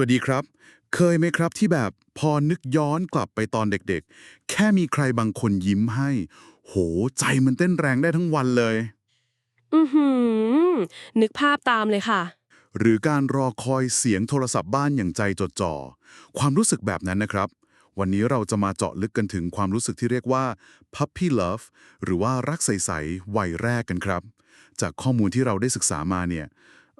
วัสดีครับ เคยไหมครับที่แบบพอนึกย้อนกลับไปตอนเด็กๆ แค่มีใครบางคนยิ้มให้ โหใจมันเต้นแรงได้ทั้งวันเลย อือหือ นึกภาพตามเลยค่ะ หรือการรอคอยเสียงโทรศัพท์บ้านอย่างใจจดจ่อ ความรู้สึกแบบนั้นนะครับ วันนี้เราจะมาเจาะลึกกันถึงความรู้สึกที่เรียกว่า puppy love หรือว่ารักใสๆวัยแรกกันครับ จากข้อมูลที่เราได้ศึกษามาเนี่ย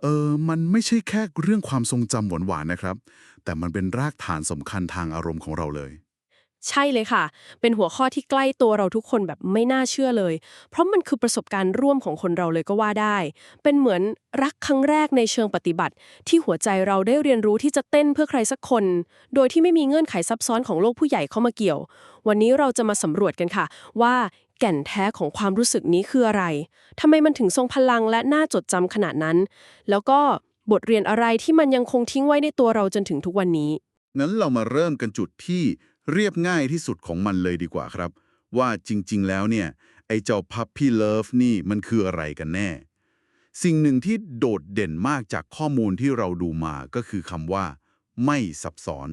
เออมันไม่ใช่แค่เรื่องความทรงจำหวานๆนะครับ แต่มันเป็นรากฐานสำคัญทางอารมณ์ของเราเลย ใช่เลยค่ะ เป็นหัวข้อที่ใกล้ตัวเราทุกคนแบบไม่น่าเชื่อเลย เพราะมันคือประสบการณ์ร่วมของคนเราเลยก็ว่าได้ เป็นเหมือนรักครั้งแรกในเชิงปฏิบัติ ที่หัวใจเราได้เรียนรู้ที่จะเต้นเพื่อใครสักคน โดยที่ไม่มีเงื่อนไขซับซ้อนของโลกผู้ใหญ่เข้ามาเกี่ยว วันนี้เราจะมาสำรวจกันค่ะ ว่า แก่นแท้ของความรู้สึกนี้คืออะไรทำไมมันถึงทรงพลังและน่าจดจำขนาดนั้น แล้วก็บทเรียนอะไรที่มันยังคงทิ้งไว้ในตัวเราจนถึงทุกวันนี้งั้นเรามาเริ่มกันจุดที่เรียบง่ายที่สุดของมันเลยดีกว่าครับ ว่าจริง ๆ แล้วเนี่ย ไอ้เจ้า puppy love นี่มันคืออะไรกันแน่ สิ่งหนึ่งที่โดดเด่นมากจากข้อมูลที่เราดูมาก็คือคำว่า ไม่ซับซ้อน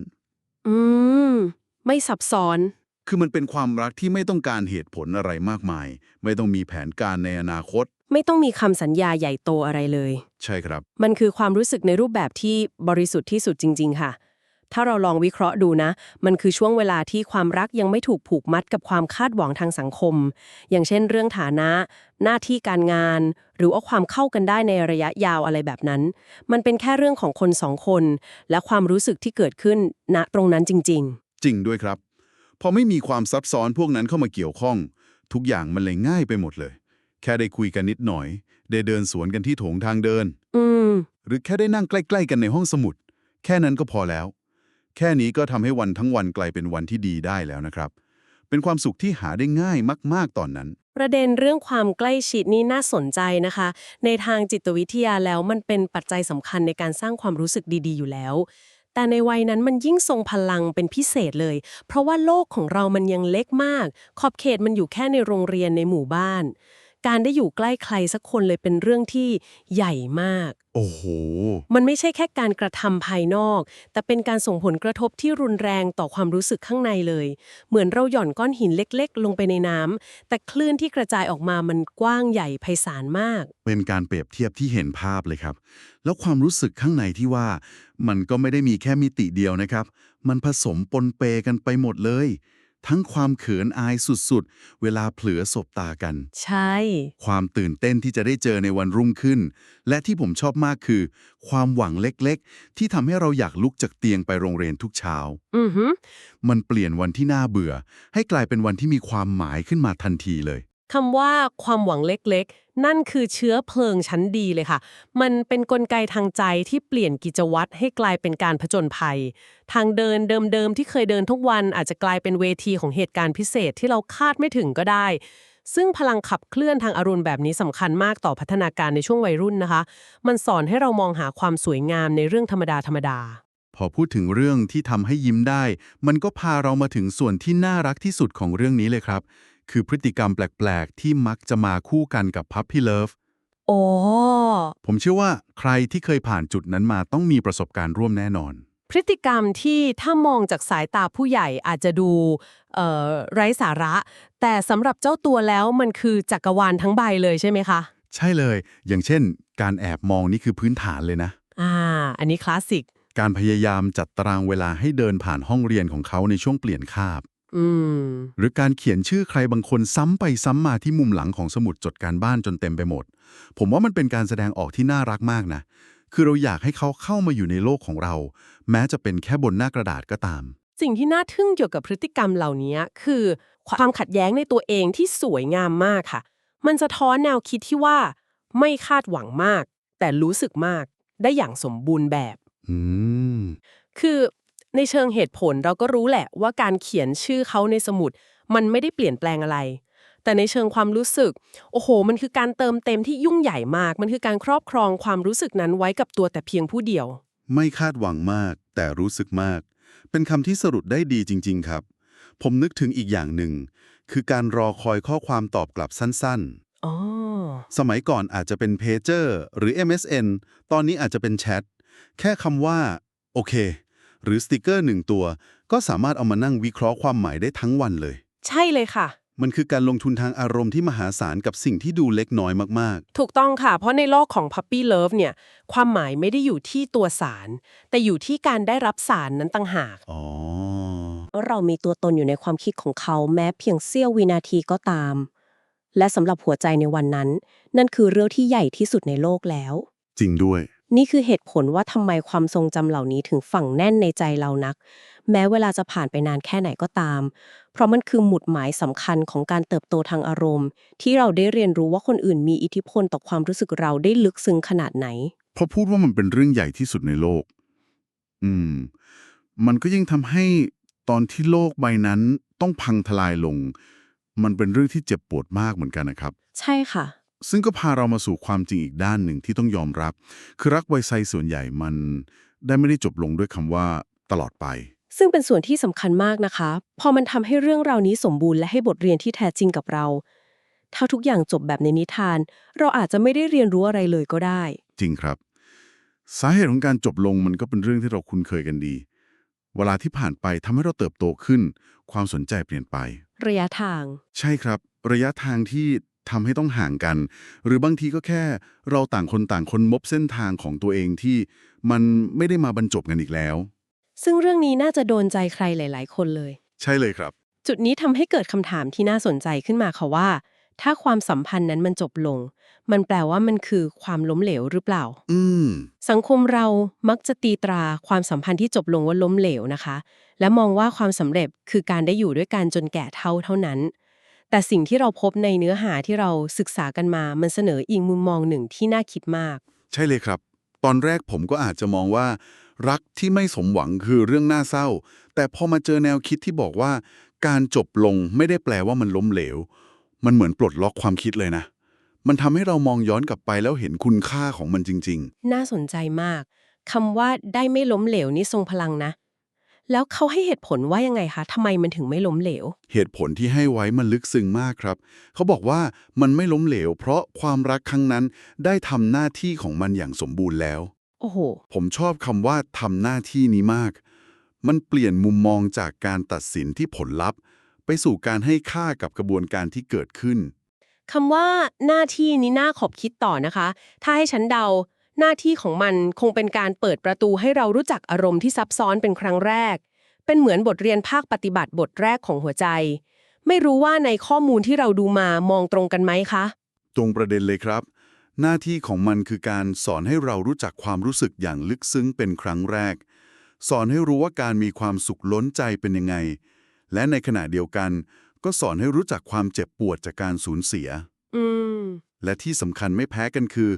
อืม ไม่ซับซ้อน คือมันเป็นความรักที่ไม่ต้องการเหตุผลอะไรมากมาย ไม่ต้องมีแผนการในอนาคต ไม่ต้องมีคำสัญญาใหญ่โตอะไรเลย ใช่ครับ มันคือความรู้สึกในรูปแบบที่บริสุทธิ์ที่สุดจริง ๆ ค่ะ ถ้าเราลองวิเคราะห์ดูนะ มันคือช่วงเวลาที่ความรักยังไม่ถูกผูกมัดกับความคาดหวังทางสังคม อย่างเช่น เรื่องฐานะ หน้าที่การงาน หรือว่าความเข้ากันได้ในระยะยาวอะไรแบบนั้น มันเป็นแค่เรื่องของคนสองคน และความรู้สึกที่เกิดขึ้นณตรงนั้นจริงจริงด้วยครับ พอไม่มีความซับซ้อนพวกนั้นเข้ามาเกี่ยวข้อง ทุกอย่างมันเลยง่ายไปหมดเลย แค่ได้คุยกันนิดหน่อย ได้เดินสวนกันที่โถงทางเดินๆอืม หรือแค่ได้นั่งใกล้ ๆ กันในห้องสมุด แค่นั้นก็พอแล้ว แค่นี้ก็ทำให้วันทั้งวันกลายเป็นวันที่ดีได้แล้วนะครับ เป็นความสุขที่หาได้ง่ายมาก ๆ ตอนนั้น ประเด็นเรื่องความใกล้ชิดนี่น่าสนใจนะคะ ในทางจิตวิทยาแล้วมันเป็นปัจจัยสำคัญในการสร้างความรู้สึกดี ๆ อยู่แล้ว แต่ในวัยนั้นมันยิ่งทรงพลังเป็นพิเศษเลย เพราะว่าโลกของเรามันยังเล็กมาก ขอบเขตมันอยู่แค่ในโรงเรียนในหมู่บ้าน การได้อยู่ใกล้ใครสักคนเลยเป็นเรื่องที่ใหญ่มาก โอ้โห มันไม่ใช่แค่การกระทำภายนอก แต่เป็นการส่งผลกระทบที่รุนแรงต่อความรู้สึกข้างในเลย เหมือนเราหย่อนก้อนหินเล็ก ๆ ลงไปในน้ำแต่คลื่นที่กระจายออกมามันกว้างใหญ่ไพศาลมาก เป็นการเปรียบเทียบที่เห็นภาพเลยครับ แล้วความรู้สึกข้างในที่ว่า มันก็ไม่ได้มีแค่มิติเดียวนะครับ มันผสมปนเปกันไปหมดเลย ทั้งความเขินอายสุดๆ เวลาเผลอสบตากัน ใช่ ความตื่นเต้นที่จะได้เจอในวันรุ่งขึ้น และที่ผมชอบมากคือ ความหวังเล็กๆ ที่ทำให้เราอยากลุกจากเตียงไปโรงเรียนทุกเช้า อือหือมันเปลี่ยนวันที่น่าเบื่อ ให้กลายเป็นวันที่มีความหมายขึ้นมาทันทีเลย คำว่าความหวังเล็กๆ นั่นคือเชื้อเพลิงชั้นดีเลยค่ะ มันเป็นนกลไกทางใจที่เปลี่ยนกิจวัตรให้กลายเป็นการผจญภัย ทางเดินเดิมๆ ที่เคยเดินทุกวันอาจจะกลายเป็นเวทีของเหตุการณ์พิเศษที่เราคาดไม่ถึงก็ได้ ซึ่งพลังขับเคลื่อนทางอารมณ์แบบนี้สำคัญมากต่อพัฒนาการในช่วงวัยรุ่นนะคะ มันสอนให้เรามองหาความสวยงามในเรื่องธรรมดาธรรมดาพอพูดถึงเรื่องที่ทำให้ยิ้มได้ มันก็พาเรามาถึงส่วนที่น่ารักที่สุดของเรื่องนี้เลยครับ คือพฤติกรรมแปลก ๆ ที่มักจะมาคู่กันกับ Puppy Love โอ้ผมเชื่อว่าใครที่เคยผ่านจุดนั้นมาต้องมีประสบการณ์ร่วมแน่นอน พฤติกรรมที่ถ้ามองจากสายตาผู้ใหญ่อาจจะดูเอ่อไร้สาระ แต่สำหรับเจ้าตัวแล้วมันคือจักรวาลทั้งใบเลยใช่ไหมคะ ใช่เลย อย่างเช่น การแอบมองนี่คือพื้นฐานเลยนะ อ่า อันนี้คลาสสิกการพยายามจัดตารางเวลาให้เดินผ่านห้องเรียนของเขาในช่วงเปลี่ยนคาบอืม หรือการเขียนชื่อใครบางคนซ้ำไปซ้ำมาที่มุมหลังของสมุดจดการบ้านจนเต็มไปหมด ผมว่ามันเป็นการแสดงออกที่น่ารักมากนะ คือเราอยากให้เขาเข้ามาอยู่ในโลกของเรา แม้จะเป็นแค่บนหน้ากระดาษก็ตาม สิ่งที่น่าทึ่งเกี่ยวกับพฤติกรรมเหล่านี้คือ ความขัดแย้งในตัวเองที่สวยงามมากค่ะ มันสะท้อนแนวคิดที่ว่า ไม่คาดหวังมาก แต่รู้สึกมากได้อย่างสมบูรณ์แบบ อืมคือ ในเชิงเหตุผลเราก็รู้แหละว่าการเขียนชื่อเขาในสมุด มันไม่ได้เปลี่ยนแปลงอะไร แต่ในเชิงความรู้สึก โอ้โห มันคือการเติมเต็มที่ยุ่งใหญ่มาก มันคือการครอบครองความรู้สึกนั้นไว้กับตัวแต่เพียงผู้เดียว ไม่คาดหวังมาก แต่รู้สึกมาก เป็นคำที่สรุปได้ดีจริง ๆ ครับ ผมนึกถึงอีกอย่างหนึ่ง คือการรอคอยข้อความตอบกลับสั้นอ๋อๆสมัยก่อนอาจจะเป็นเพเจอร์หรือ MSN ตอนนี้อาจจะเป็นแชท แค่คำว่า โอเค หรือสติกเกอร์หนึ่งตัว ก็สามารถเอามานั่งวิเคราะห์ความหมายได้ทั้งวันเลย ใช่เลยค่ะ มันคือการลงทุนทางอารมณ์ที่มหาศาลกับสิ่งที่ดูเล็กน้อยมากถูกต้องค่ะ เพราะในโลกของ Puppy Love เนี่ย ความหมายไม่ได้อยู่ที่ตัวสาร แต่อยู่ที่การได้รับสารนั้นต่างหาก ๆ อ๋อ เรามีตัวตนอยู่ในความคิดของเขาแม้เพียงเสี้ยววินาทีก็ตาม และสำหรับหัวใจในวันนั้น นั่นคือเรื่องที่ใหญ่ที่สุดในโลกแล้ว จริงด้วย นี่คือเหตุผลว่าทำไมความทรงจำเหล่านี้ถึงฝังแน่นในใจเรานัก แม้เวลาจะผ่านไปนานแค่ไหนก็ตาม เพราะมันคือหมุดหมายสำคัญของการเติบโตทางอารมณ์ ที่เราได้เรียนรู้ว่าคนอื่นมีอิทธิพลต่อความรู้สึกเราได้ลึกซึ้งขนาดไหน พอพูดว่ามันเป็นเรื่องใหญ่ที่สุดในโลก อืม มันก็ยิ่งทำให้ตอนที่โลกใบนั้นต้องพังทลายลง มันเป็นเรื่องที่เจ็บปวดมากเหมือนกันนะครับ ใช่ค่ะ ซึ่งก็พาเรามาสู่ความจริงอีกด้านหนึ่งที่ต้องยอมรับ คือรักไวไซส่วนใหญ่มันได้ไม่ได้จบลงด้วยคำว่าตลอดไป ซึ่งเป็นส่วนที่สำคัญมากนะคะ พอมันทำให้เรื่องราวนี้สมบูรณ์และให้บทเรียนที่แท้จริงกับเรา ถ้าทุกอย่างจบแบบในนิทาน เราอาจจะไม่ได้เรียนรู้อะไรเลยก็ได้ จริงครับ สาเหตุของการจบลงมันก็เป็นเรื่องที่เราคุ้นเคยกันดี เวลาที่ผ่านไปทำให้เราเติบโตขึ้น ความสนใจเปลี่ยนไป ระยะทาง ใช่ครับ ระยะทางที่ ทำให้ต้องห่างกัน หรือบางทีก็แค่เราต่างคนต่างคนมบเส้นทางของตัวเองที่มันไม่ได้มาบรรจบกันอีกแล้ว ซึ่งเรื่องนี้น่าจะโดนใจใครหลาย ๆ คนเลย ใช่เลยครับ จุดนี้ทำให้เกิดคำถามที่น่าสนใจขึ้นมาค่ะว่า ถ้าความสัมพันธ์นั้นมันจบลง มันแปลว่ามันคือความล้มเหลวหรือเปล่า อืมสังคมเรามักจะตีตราความสัมพันธ์ที่จบลงว่าล้มเหลวนะคะ และมองว่าความสำเร็จคือการได้อยู่ด้วยกันจนแก่เท่าเท่านั้น แต่สิ่งที่เราพบในเนื้อหาที่เราศึกษากันมา มันเสนออีกมุมมองหนึ่งที่น่าคิดมาก ใช่เลยครับ ตอนแรกผมก็อาจจะมองว่า รักที่ไม่สมหวังคือเรื่องน่าเศร้า แต่พอมาเจอแนวคิดที่บอกว่า การจบลงไม่ได้แปลว่ามันล้มเหลว มันเหมือนปลดล็อกความคิดเลยนะ มันทำให้เรามองย้อนกลับไปแล้วเห็นคุณค่าของมันจริงน่าสนใจมากคำว่าได้ไม่ล้มเหลวนี่ทรงพลังนะ แล้วเขาให้เหตุผลว่ายังไงคะทำไมมันถึงไม่ล้มเหลวๆเหตุผลที่ให้ไว้มันลึกซึ้งมากครับ เขาบอกว่ามันไม่ล้มเหลว เพราะความรักครั้งนั้นได้ทำหน้าที่ของมันอย่างสมบูรณ์แล้ว โอ้โห ผมชอบคำว่าทำหน้าที่นี้มาก มันเปลี่ยนมุมมองจากการตัดสินที่ผลลัพธ์ ไปสู่การให้ค่ากับกระบวนการที่เกิดขึ้นคำว่าหน้าที่นี้น่าขอบคิดต่อนะคะ ถ้าให้ฉันเดา หน้าที่ของมันคงเป็นการเปิดประตูให้เรารู้จักอารมณ์ที่ซับซ้อนเป็นครั้งแรก เป็นเหมือนบทเรียนภาคปฏิบัติบทแรกของหัวใจ ไม่รู้ว่าในข้อมูลที่เราดูมามองตรงกันไหมคะ ตรงประเด็นเลยครับ หน้าที่ของมันคือการสอนให้เรารู้จักความรู้สึกอย่างลึกซึ้งเป็นครั้งแรก สอนให้รู้ว่าการมีความสุขล้นใจเป็นยังไง และในขณะเดียวกัน ก็สอนให้รู้จักความเจ็บปวดจากการสูญเสีย อืมและที่สำคัญไม่แพ้กันคือ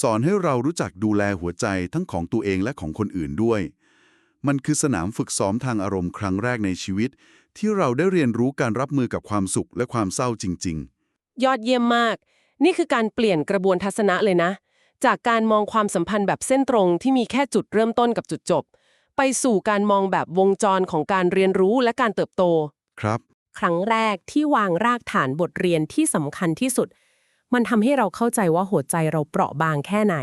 สอนให้เรารู้จักดูแลหัวใจทั้งของตัวเองและของคนอื่นด้วย มันคือสนามฝึกซ้อมทางอารมณ์ครั้งแรกในชีวิต ที่เราได้เรียนรู้การรับมือกับความสุขและความเศร้าจริงยอดเยี่ยมมาก นี่คือการเปลี่ยนกระบวนทัศนะเลยนะ จากการมองความสัมพันธ์แบบเส้นตรงที่มีแค่จุดเริ่มต้นกับจุดจบ ไปสู่การมองแบบวงจรของการเรียนรู้และการเติบโตๆครับ ครั้งแรกที่วางรากฐานบทเรียนที่สำคัญที่สุด มันทำให้เราเข้าใจว่าหัวใจเราเปราะบางแค่ไหน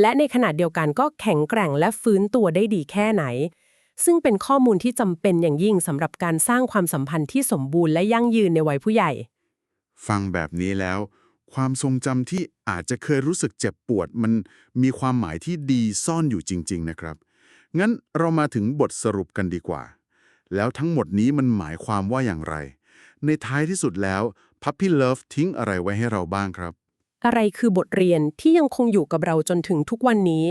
และในขณะเดียวกันก็แข็งแกร่งและฟื้นตัวได้ดีแค่ไหน ซึ่งเป็นข้อมูลที่จำเป็นอย่างยิ่งสำหรับการสร้างความสัมพันธ์ที่สมบูรณ์และยั่งยืนในวัยผู้ใหญ่ ฟังแบบนี้แล้ว ความทรงจำที่อาจจะเคยรู้สึกเจ็บปวด มันมีความหมายที่ดีซ่อนอยู่จริง ๆ นะครับ งั้นเรามาถึงบทสรุปกันดีกว่า แล้วทั้งหมดนี้มันหมายความว่าอย่างไร ในท้ายที่สุดแล้ว Puppy Love ทิ้งอะไรไว้ให้เราบ้างครับ อะไรคือบทเรียนที่ยังคงอยู่กับเราจนถึงทุกวันนี้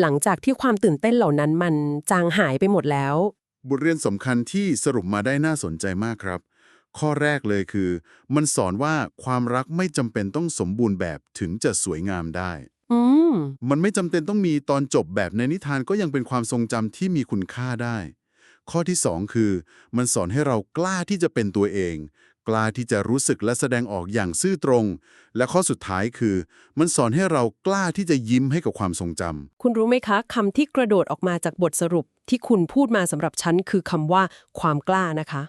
หลังจากที่ความตื่นเต้นเหล่านั้นมันจางหายไปหมดแล้ว บทเรียนสำคัญที่สรุปมาได้น่าสนใจมากครับ ข้อแรกเลยคือ มันสอนว่าความรักไม่จำเป็นต้องสมบูรณ์แบบถึงจะสวยงามได้ อืม มันไม่จำเป็นต้องมีตอนจบแบบในนิทานก็ยังเป็นความทรงจำที่มีคุณค่าได้ ข้อที่สองคือ มันสอนให้เรากล้าที่จะเป็นตัวเอง กล้าที่จะรู้สึกและแสดงออกอย่างซื่อตรง และข้อสุดท้ายคือ มันสอนให้เรากล้าที่จะยิ้มให้กับความทรงจำคุณรู้ไหมคะคำที่กระโดดออกมาจากบทสรุปที่คุณพูดมาสำหรับฉันคือคำว่า ความกล้านะคะ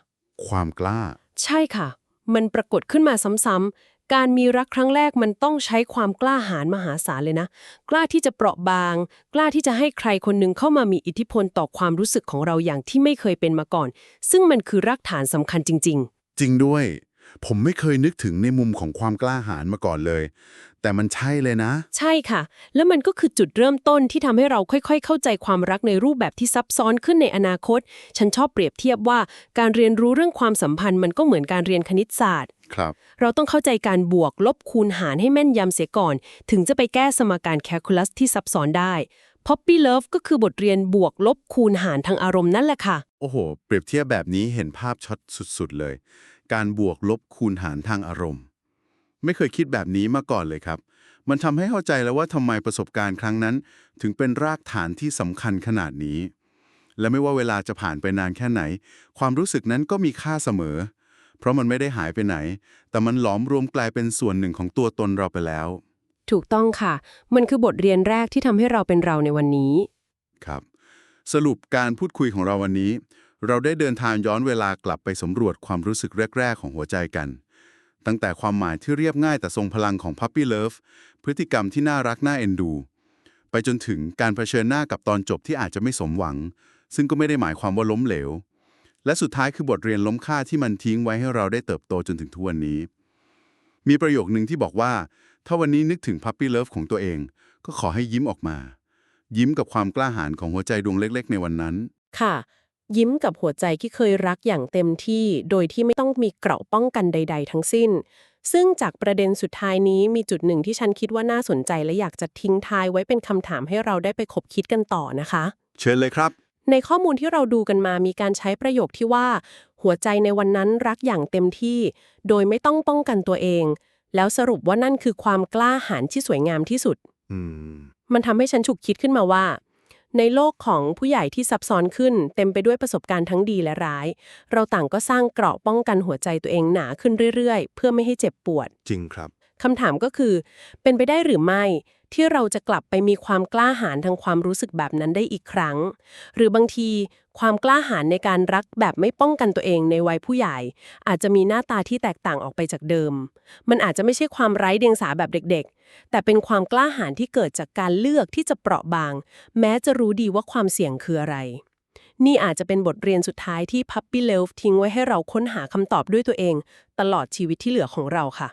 ความกล้า ใช่ค่ะ มันปรากฏขึ้นมาซ้ำๆการมีรักครั้งแรกมันต้องใช้ความกล้าหาญมหาศาลเลยนะ กล้าที่จะเปราะบาง กล้าที่จะให้ใครคนหนึ่งเข้ามามีอิทธิพลต่อความรู้สึกของเราอย่างที่ไม่เคยเป็นมาก่อน ซึ่งมันคือรากฐานสำคัญจริง จริงด้วย ผมไม่เคยนึกถึงในมุมของความกล้าหาญมาก่อนเลย แต่มันใช่เลยนะๆใช่ค่ะ แล้วมันก็คือจุดเริ่มต้นที่ทำให้เราค่อยๆ เข้าใจความรักในรูปแบบที่ซับซ้อนขึ้นในอนาคต ฉันชอบเปรียบเทียบว่าการเรียนรู้เรื่องความสัมพันธ์มันก็เหมือนการเรียนคณิตศาสตร์ ครับ เราต้องเข้าใจการบวกลบคูณหารให้แม่นยำเสียก่อน ถึงจะไปแก้สมการแคลคูลัสที่ซับซ้อนได้ Poppy Love ก็คือบทเรียนบวกลบคูณหารทางอารมณ์นั่นแหละค่ะ โอ้โห เปรียบเทียบแบบนี้เห็นภาพชัดสุดๆเลย การบวกลบคูณหารทางอารมณ์ ไม่เคยคิดแบบนี้มาก่อนเลยครับ มันทำให้เข้าใจแล้วว่าทำไมประสบการณ์ครั้งนั้น ถึงเป็นรากฐานที่สำคัญขนาดนี้ และไม่ว่าเวลาจะผ่านไปนานแค่ไหน ความรู้สึกนั้นก็มีค่าเสมอ เพราะมันไม่ได้หายไปไหน แต่มันหลอมรวมกลายเป็นส่วนหนึ่งของตัวตนเราไปแล้ว ถูกต้องค่ะ มันคือบทเรียนแรกที่ทำให้เราเป็นเราในวันนี้ ครับ สรุปการพูดคุยของเราวันนี้ เราได้เดินทางย้อนเวลากลับไปสำรวจความรู้สึกแรก ๆ ของหัวใจกัน ตั้งแต่ความหมายที่เรียบง่ายแต่ทรงพลังของ Puppy Love พฤติกรรมที่น่ารักน่าเอ็นดู ไปจนถึงการเผชิญหน้ากับตอนจบที่อาจจะไม่สมหวัง ซึ่งก็ไม่ได้หมายความว่าล้มเหลว และสุดท้ายคือบทเรียนล้มค่าที่มันทิ้งไว้ให้เราได้เติบโตจนถึงทุกวันนี้ มีประโยคหนึ่งที่บอกว่า ถ้าวันนี้นึกถึง Puppy Love ของตัวเอง ก็ขอให้ยิ้มออกมา ยิ้มกับความกล้าหาญของหัวใจดวงเล็ก ๆ ในวันนั้น ค่ะ ยิ้มกับหัวใจที่เคยรักอย่างเต็มที่ โดยที่ไม่ต้องมีเกราะป้องกันใด ๆ ทั้งสิ้น ซึ่งจากประเด็นสุดท้ายนี้มีจุดหนึ่งที่ฉันคิดว่าน่าสนใจและอยากจะทิ้งท้ายไว้เป็นคำถามให้เราได้ไปคบคิดกันต่อนะคะ เชิญเลยครับ ในข้อมูลที่เราดูกันมามีการใช้ประโยคที่ว่า หัวใจในวันนั้นรักอย่างเต็มที่ โดยไม่ต้องป้องกันตัวเอง แล้วสรุปว่านั่นคือความกล้าหาญที่สวยงามที่สุดอืมมันทำให้ฉันฉุกคิดขึ้นมาว่า ในโลกของผู้ใหญ่ที่ซับซ้อนขึ้น เต็มไปด้วยประสบการณ์ทั้งดีและร้าย เราต่างก็สร้างเกราะป้องกันหัวใจตัวเองหนาขึ้นเรื่อยๆ เพื่อไม่ให้เจ็บปวด จริงครับคำถามก็คือ เป็นไปได้หรือไม่ ที่เราจะกลับไปมีความกล้าหาญทางความรู้สึกแบบนั้นได้อีกครั้ง หรือบางทีความกล้าหาญในการรักแบบไม่ป้องกันตัวเองในวัยผู้ใหญ่ อาจจะมีหน้าตาที่แตกต่างออกไปจากเดิม มันอาจจะไม่ใช่ความไร้เดียงสาแบบเด็กๆ แต่เป็นความกล้าหาญที่เกิดจากการเลือกที่จะเปราะบาง แม้จะรู้ดีว่าความเสี่ยงคืออะไร นี่อาจจะเป็นบทเรียนสุดท้ายที่ Puppy Love ทิ้งไว้ให้เราค้นหาคำตอบด้วยตัวเอง ตลอดชีวิตที่เหลือของเราค่ะ